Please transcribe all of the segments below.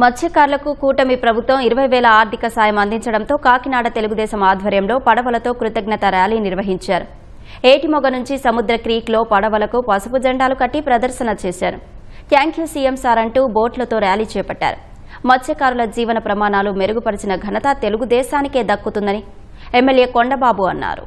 మత్స్యకారులకు కూటమి ప్రభుత్వం ఇరవై వేల ఆర్థిక సాయం అందించడంతో కాకినాడ తెలుగుదేశం ఆధ్వర్యంలో పడవలతో కృతజ్ఞత ర్యాలీ నిర్వహించారు. ఏటిమొగ నుంచి సముద్ర క్రీక్లో పడవలకు పసుపు జెండాలు కట్టి ప్రదర్శన చేశారు. థ్యాంక్ యూ సీఎం సార్ అంటూ బోట్లతో ర్యాలీ చేపట్టారు. మత్స్యకారుల జీవన ప్రమాణాలు మెరుగుపరిచిన ఘనత తెలుగుదేశానికే దక్కుతుందని ఎమ్మెల్యే కొండబాబు అన్నారు.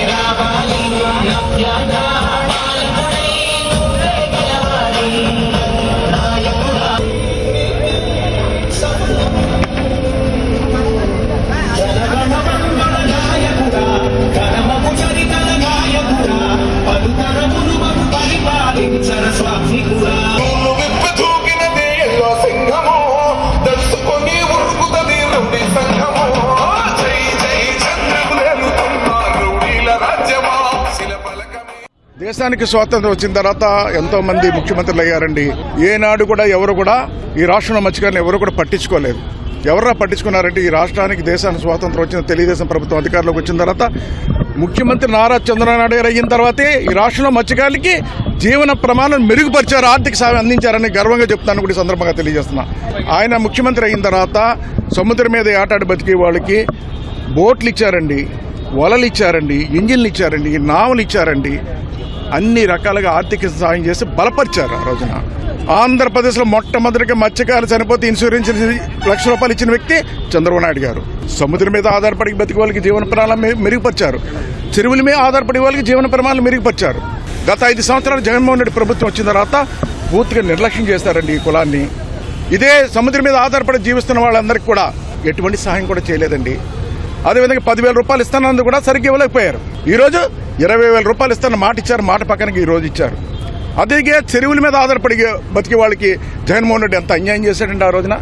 సింహము దర్శకొని సంఘము దేశానికి స్వాతంత్రం వచ్చిన తర్వాత ఎంతో మంది ముఖ్యమంత్రులు అయ్యారండి. ఏనాడు కూడా ఎవరు కూడా ఈ రాష్ట్రంలో మత్స్యకారులను ఎవరు కూడా పట్టించుకోలేదు. ఎవరా పట్టించుకున్నారంటే ఈ రాష్ట్రానికి దేశానికి స్వాతంత్రం వచ్చిన తెలుగుదేశం ప్రభుత్వం అధికారంలోకి వచ్చిన తర్వాత ముఖ్యమంత్రి నారా చంద్రబాబు గారు అయిన తర్వాతే ఈ రాష్ట్రంలో మత్స్యకారులకి జీవన ప్రమాణం మెరుగుపరిచారు ఆర్థిక సాయం అందించారని గర్వంగా చెప్తాను కూడా సందర్భంగా తెలియజేస్తున్నా. ఆయన ముఖ్యమంత్రి అయిన తర్వాత సముద్రం మీద ఆటాడి బతికే వాళ్ళకి బోట్లు ఇచ్చారండి వలలు ఇచ్చారండి ఇంజిన్లు ఇచ్చారండి నావలు ఇచ్చారండి. అన్ని రకాలుగా ఆర్థిక సాయం చేసి బలపరిచారు ఆ రోజున. ఆంధ్రప్రదేశ్లో మొట్టమొదటిగా మత్స్యకారులు చనిపోతే ఇన్సూరెన్స్ లక్ష రూపాయలు ఇచ్చిన వ్యక్తి చంద్రబాబు నాయుడు గారు. సముద్రం మీద ఆధారపడి బతికే వాళ్ళకి జీవన ప్రమాణాలు మెరుగుపరిచారు. చెరువుల మీద ఆధారపడే వాళ్ళకి జీవన ప్రమాణాలు మెరుగుపరిచారు. గత ఐదు సంవత్సరాలు జగన్మోహన్ రెడ్డి ప్రభుత్వం వచ్చిన తర్వాత పూర్తిగా నిర్లక్ష్యం చేస్తారండి ఈ కులాన్ని. ఇదే సముద్రం మీద ఆధారపడి జీవిస్తున్న వాళ్ళందరికీ కూడా ఎటువంటి సహాయం కూడా చేయలేదండి. అదేవిధంగా పదివేల రూపాయలు ఇస్తానందు కూడా సరిగ్గా ఇవ్వలేకపోయారు. ఈరోజు ఇరవై వేల రూపాయలు ఇస్తాను మాట ఇచ్చారు మాట పక్కనకి ఈ రోజు ఇచ్చారు. అదే చెరువుల మీద ఆధారపడి బతికే వాళ్ళకి జగన్మోహన్ రెడ్డి ఎంత అన్యాయం చేశాడండి ఆ రోజున?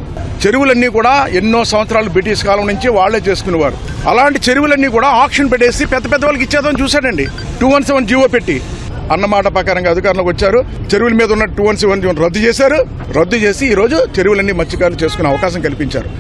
చెరువులన్నీ కూడా ఎన్నో సంవత్సరాలు బ్రిటిష్ కాలం నుంచి వాళ్ళే చేసుకునేవారు. అలాంటి చెరువులన్నీ కూడా ఆక్షన్ పెట్టేసి పెద్ద పెద్ద వాళ్ళకి ఇచ్చేదని చూశాడండి. Two one seven G O పెట్టి. అన్నమాట ప్రకారంగా అధికారంలోకి వచ్చారు. చెరువుల మీద ఉన్న టూ వన్ సెవెన్ రద్దు చేశారు. రద్దు చేసి ఈరోజు చెరువులన్నీ మత్స్యకారులు చేసుకునే అవకాశం కల్పించారు.